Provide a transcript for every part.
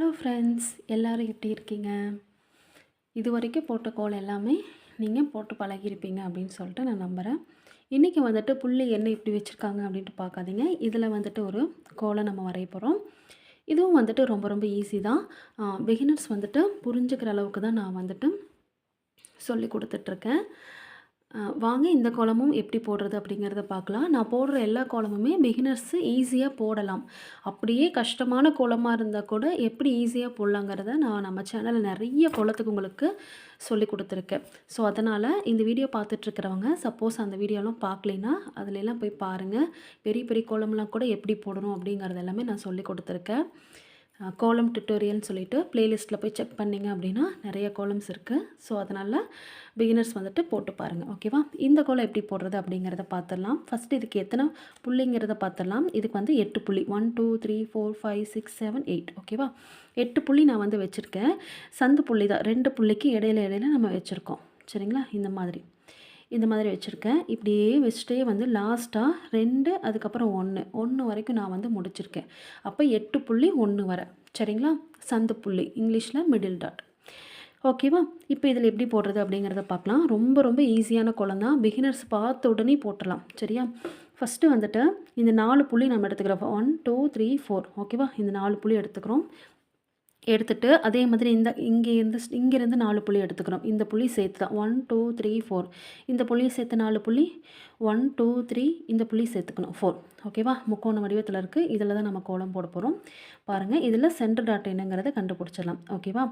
Hello friends எல்லோரும் எப்படி இருக்கீங்க? இது வரைக்கும் போட்ட கோலம் எல்லாமே நீங்கள் போட்டு பழகியிருப்பீங்க அப்படின்னு சொல்லிட்டு நான் நம்புகிறேன் இன்றைக்கி வந்துட்டு புள்ளி என்ன இப்படி வச்சுருக்காங்க அப்படின்ட்டு பார்க்காதீங்க. இதில் வந்துட்டு ஒரு கோலம் நம்ம வரைய போகிறோம் இதுவும் வந்துட்டு ரொம்ப ரொம்ப ஈஸி தான். பிகினர்ஸ் வந்துட்டு புரிஞ்சுக்கிற அளவுக்கு தான் நான் வந்துட்டு சொல்லி கொடுத்துட்ருக்கேன் வாங்க இந்த கோலமும் எப்படி போடுறது அப்படிங்கிறத பார்க்கலாம். நான் போடுற எல்லா கோலமுமே பிகினர்ஸு ஈஸியாக போடலாம். அப்படியே கஷ்டமான கோலமாக இருந்தால் கூட எப்படி ஈஸியாக போடலாங்கிறத நான் நம்ம சேனலில் நிறைய கோலத்துக்கு உங்களுக்கு சொல்லி கொடுத்துருக்கேன். ஸோ அதனால் இந்த வீடியோ பார்த்துட்ருக்கிறவங்க சப்போஸ் அந்த வீடியோலாம் பார்க்கலைன்னா அதிலெல்லாம் போய் பாருங்கள் பெரிய பெரிய கோலம்லாம் கூட எப்படி போடணும் அப்படிங்கிறது எல்லாமே நான் சொல்லி கொடுத்துருக்கேன். கோலம் டுட்டோரியல்னு சொல்லிட்டு ப்ளேலிஸ்ட்டில் போய் செக் பண்ணிங்க அப்படின்னா நிறைய கோலம்ஸ் இருக்குது ஸோ அதனால் பிகினர்ஸ் வந்துட்டு போட்டு பாருங்கள் ஓகேவா இந்த கோலம் எப்படி போடுறது அப்படிங்கிறத பார்த்துடலாம் ஃபஸ்ட்டு இதுக்கு எத்தனை புள்ளிங்கிறத பார்த்துடலாம் இதுக்கு வந்து எட்டு புள்ளி. One two three four five six seven eight ஓகேவா எட்டு புள்ளி நான் வந்து வச்சுருக்கேன். சந்து புள்ளி தான். ரெண்டு புள்ளிக்கு இடையில இடையில நம்ம வச்சுருக்கோம். சரிங்களா? இந்த மாதிரி. இந்த மாதிரி வச்சுருக்கேன். இப்படியே வச்சுட்டே வந்து லாஸ்ட்டாக ரெண்டு அதுக்கப்புறம் ஒன்று ஒன்று வரைக்கும் நான் வந்து முடிச்சிருக்கேன். அப்போ எட்டு புள்ளி ஒன்று வர. சரிங்களா? சந்து புள்ளி. இங்கிலீஷில் மிடில் டாட் ஓகேவா இப்போ இதில் எப்படி போடுறது அப்படிங்கிறத பார்க்கலாம். ரொம்ப ரொம்ப ஈஸியான குளம் தான் பிகினர்ஸ் பார்த்த உடனே போட்டுடலாம். சரியா? ஃபஸ்ட்டு வந்துட்டு இந்த நாலு புள்ளி நம்ம எடுத்துக்கிறோம். ஒன் டூ த்ரீ ஃபோர் ஓகேவா இந்த நாலு புள்ளி எடுத்துக்கிறோம். எடுத்துட்டு அதே மாதிரி இந்த இங்கே இருந்து இங்கேருந்து நாலு புள்ளி எடுத்துக்கிறோம் இந்த புள்ளி சேர்த்து தான் ஒன் டூ த்ரீ ஃபோர் இந்த புள்ளியை சேர்த்து நாலு புள்ளி. ஒன் டூ த்ரீ இந்த புள்ளி சேர்த்துக்கணும். ஃபோர் ஓகேவா முக்கோண வடிவத்தில் இருக்குது இதில் தான் நம்ம கோலம் போட போகிறோம் பாருங்கள் இதில் சென்டர் டாட் என்னங்கிறத கண்டுபிடிச்சிடலாம். ஓகேவா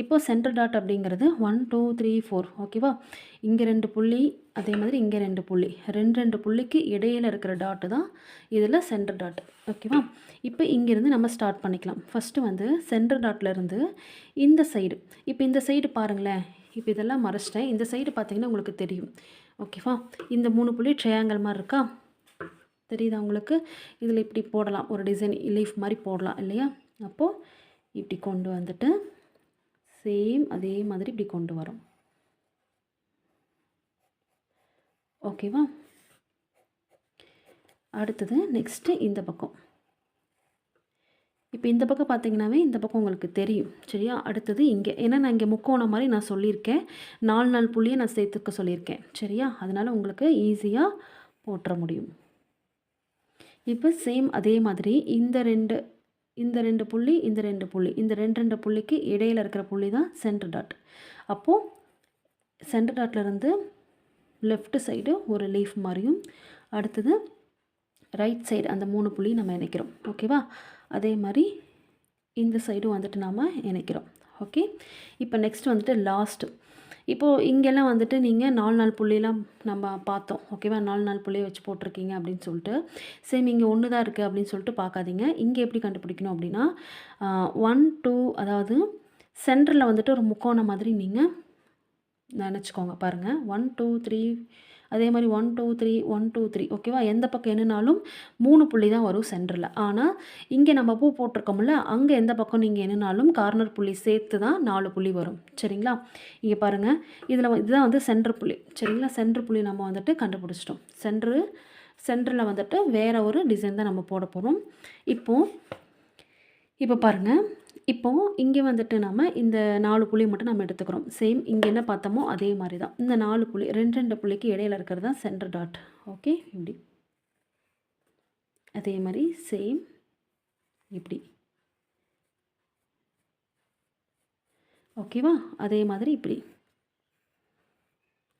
இப்போது சென்டர் டாட் அப்படிங்கிறது ஒன் டூ த்ரீ ஃபோர் ஓகேவா இங்கே ரெண்டு புள்ளி அதே மாதிரி இங்கே ரெண்டு புள்ளி. ரெண்டு ரெண்டு புள்ளிக்கு இடையில் இருக்கிற டாட்டு தான் இதில் சென்டர் டாட் ஓகேவா இப்போ இங்கேருந்து நம்ம ஸ்டார்ட் பண்ணிக்கலாம். ஃபஸ்ட்டு வந்து சென்டர் டாட்லேருந்து இந்த சைடு இப்போ இந்த சைடு பாருங்களேன். இப்போ இதெல்லாம் மறைச்சிட்டேன். இந்த சைடு பார்த்திங்கன்னா உங்களுக்கு தெரியும். ஓகேவா இந்த மூணு புள்ளி ட்ரையாங்கல் மாதிரி இருக்கா? தெரியுதா உங்களுக்கு? இதில் இப்படி போடலாம். ஒரு டிசைன் லீஃப் மாதிரி போடலாம் இல்லையா? அப்போது இப்படி கொண்டு வந்துட்டு சேம் அதே மாதிரி இப்படி கொண்டு வரோம். ஓகேவா அடுத்தது நெக்ஸ்ட்டு இந்த பக்கம். இப்போ இந்த பக்கம் பார்த்தீங்கன்னாவே இந்த பக்கம் உங்களுக்கு தெரியும் சரியா? அடுத்தது இங்கே. ஏன்னா நான் இங்கே முக்கோணம் மாதிரி நான் சொல்லியிருக்கேன். நாலு நாள் புள்ளியை நான் சேர்த்துக்க சொல்லியிருக்கேன் சரியா? அதனால் உங்களுக்கு ஈஸியாக போட்டுற முடியும். இப்போ சேம் அதே மாதிரி இந்த ரெண்டு இந்த ரெண்டு புள்ளி இந்த ரெண்டு புள்ளி இந்த ரெண்டு ரெண்டு புள்ளிக்கு இடையில இருக்கிற புள்ளி தான் சென்டர் டாட் அப்போது சென்டர் டாட்லேருந்து லெஃப்ட் சைடு ஒரு லீஃப் மாதிரியும் அடுத்தது ரைட் சைடு அந்த மூணு புள்ளி நம்ம இணைக்கிறோம். ஓகேவா அதே மாதிரி இந்த சைடும் வந்துட்டு நாம் இணைக்கிறோம். ஓகே இப்போ நெக்ஸ்ட் வந்துட்டு லாஸ்ட்டு இப்போது இங்கெல்லாம் வந்துட்டு நீங்கள் நாலு நாள் புள்ளிலாம் நம்ம பார்த்தோம். ஓகேவா நாலு நாள் புள்ளியை வச்சு போட்டிருக்கீங்க அப்படின்னு சொல்லிட்டு. சேம் இங்கே ஒன்று தான் இருக்குது அப்படின்னு சொல்லிட்டு பார்க்காதீங்க. இங்கே எப்படி கண்டுபிடிக்கணும் அப்படின்னா ஒன் டூ அதாவது சென்டரில் வந்துட்டு ஒரு முக்கோணம் மாதிரி நீங்கள் நினச்சிக்கோங்க. பாருங்கள் ஒன் டூ த்ரீ அதே மாதிரி one two three one two three ஓகேவா எந்த பக்கம் என்னனாலும் மூணு புள்ளி தான் வரும் சென்டரில் ஆனால் இங்கே நம்ம பூ போட்டிருக்கோம்ல அங்கே எந்த பக்கம் நீங்கள் என்னனாலும் கார்னர் புள்ளி சேர்த்து தான் நாலு புள்ளி வரும். சரிங்களா? இங்கே பாருங்கள் இதில் இதுதான் வந்து சென்டர் புள்ளி. சரிங்களா? சென்டர் புள்ளி நம்ம வந்துட்டு கண்டுபிடிச்சிட்டோம். சென்டரு சென்டரில் வந்துட்டு வேறு ஒரு டிசைன் தான் நம்ம போட போகிறோம் இப்போது இப்போ பாருங்கள் இப்போது இங்கே வந்துட்டு நம்ம இந்த நாலு புள்ளி மட்டும் நம்ம எடுத்துக்கிறோம். சேம் இங்கே என்ன பார்த்தோமோ அதே மாதிரி தான் இந்த நாலு புள்ளி ரெண்டு ரெண்டு புள்ளிக்கு இடையில இருக்கிறது தான் சென்டர் டாட் ஓகே இப்படி. அதே மாதிரி சேம் இப்படி. ஓகேவா அதே மாதிரி இப்படி.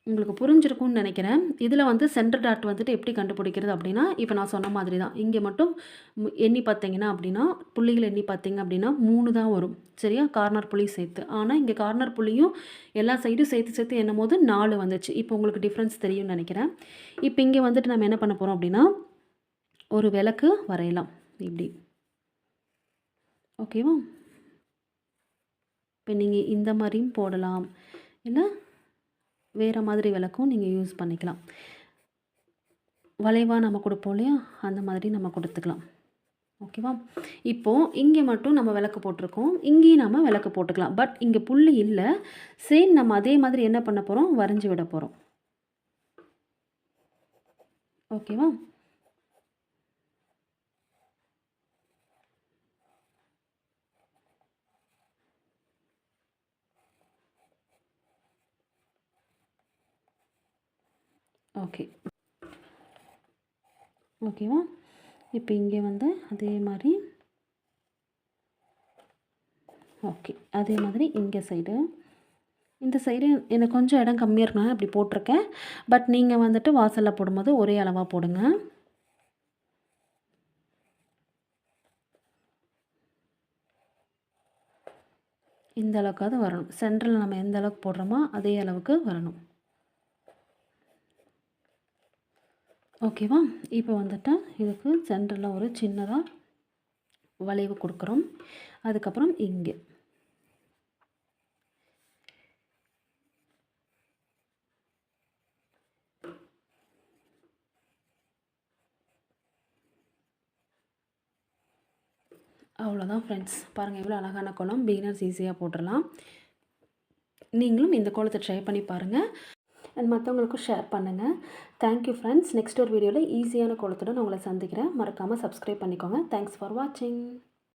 உங்களுக்கு புரிஞ்சிருக்கும்னு நினைக்கிறேன். இதில் வந்து சென்டர் டாட் வந்துட்டு எப்படி கண்டுபிடிக்கிறது அப்படின்னா இப்போ நான் சொன்ன மாதிரி தான் இங்கே மட்டும் எண்ணி பார்த்தீங்கன்னா அப்படின்னா புள்ளிகள் எண்ணி பார்த்தீங்க அப்படின்னா மூணு தான் வரும். சரியா? கார்னர் புள்ளி சேர்த்து. ஆனால் இங்கே கார்னர் புள்ளியும் எல்லா சைடும் சேர்த்து சேர்த்து என்னும் போது நாலு வந்துச்சு. இப்போ உங்களுக்கு டிஃப்ரென்ஸ் தெரியும்னு நினைக்கிறேன். இப்போ இங்கே வந்துட்டு நம்ம என்ன பண்ண போகிறோம் அப்படின்னா ஒரு விளக்கு வரையலாம். இப்படி. ஓகேவா இப்போ நீங்கள் இந்த மாதிரியும் போடலாம். இல்லை? வேறு மாதிரி விளக்கும் நீங்கள் யூஸ் பண்ணிக்கலாம். வளைவாக நம்ம கொடுப்போம் இல்லையா? அந்த மாதிரி நம்ம கொடுத்துக்கலாம். ஓகேவா இப்போது இங்கே மட்டும் நம்ம விளக்கு போட்டிருக்கோம். இங்கேயும் நம்ம விளக்கு போட்டுக்கலாம். பட் இங்கே புள்ளி இல்லை. சேம் நம்ம அதே மாதிரி என்ன பண்ண போகிறோம் வரைஞ்சி விட போகிறோம் ஓகேவா ஓகே ஓகேவா இப்போ இங்கே வந்து அதே மாதிரி. ஓகே அதே மாதிரி இங்கே சைடு இந்த சைடு எனக்கு கொஞ்சம் இடம் கம்மியாக இருக்கனால அப்படி போட்டிருக்கேன். பட் நீங்கள் வந்துட்டு வாசலில் போடும்போது ஒரே அளவாக போடுங்க. இந்த அளவுக்காவது வரணும். சென்டரில் நம்ம எந்த அளவுக்கு போடுறோமோ அதே அளவுக்கு வரணும். ஓகேவா? இப்போ வந்துட்டு இதுக்கு சென்டரில் ஒரு சின்னதாக வளைவு கொடுக்குறோம். அதுக்கப்புறம் இங்கே. அவ்வளோதான் ஃப்ரெண்ட்ஸ் பாருங்கள் எவ்வளோ அழகான கோலம். பிகினர்ஸ் ஈஸியாக போட்டுடலாம். நீங்களும் இந்த கோலத்தை ட்ரை பண்ணி பாருங்கள் அண்ட் மற்றவங்களுக்கும் ஷேர் பண்ணுங்கள் தேங்க்யூ ஃப்ரெண்ட்ஸ் நெக்ஸ்ட் ஒரு வீடியோவில் ஈஸியான குளத்துடன் உங்களை சந்திக்கிறேன். மறக்காமல் சப்ஸ்கிரைப் பண்ணிக்கோங்க. தேங்க்ஸ் ஃபார் வாட்சிங்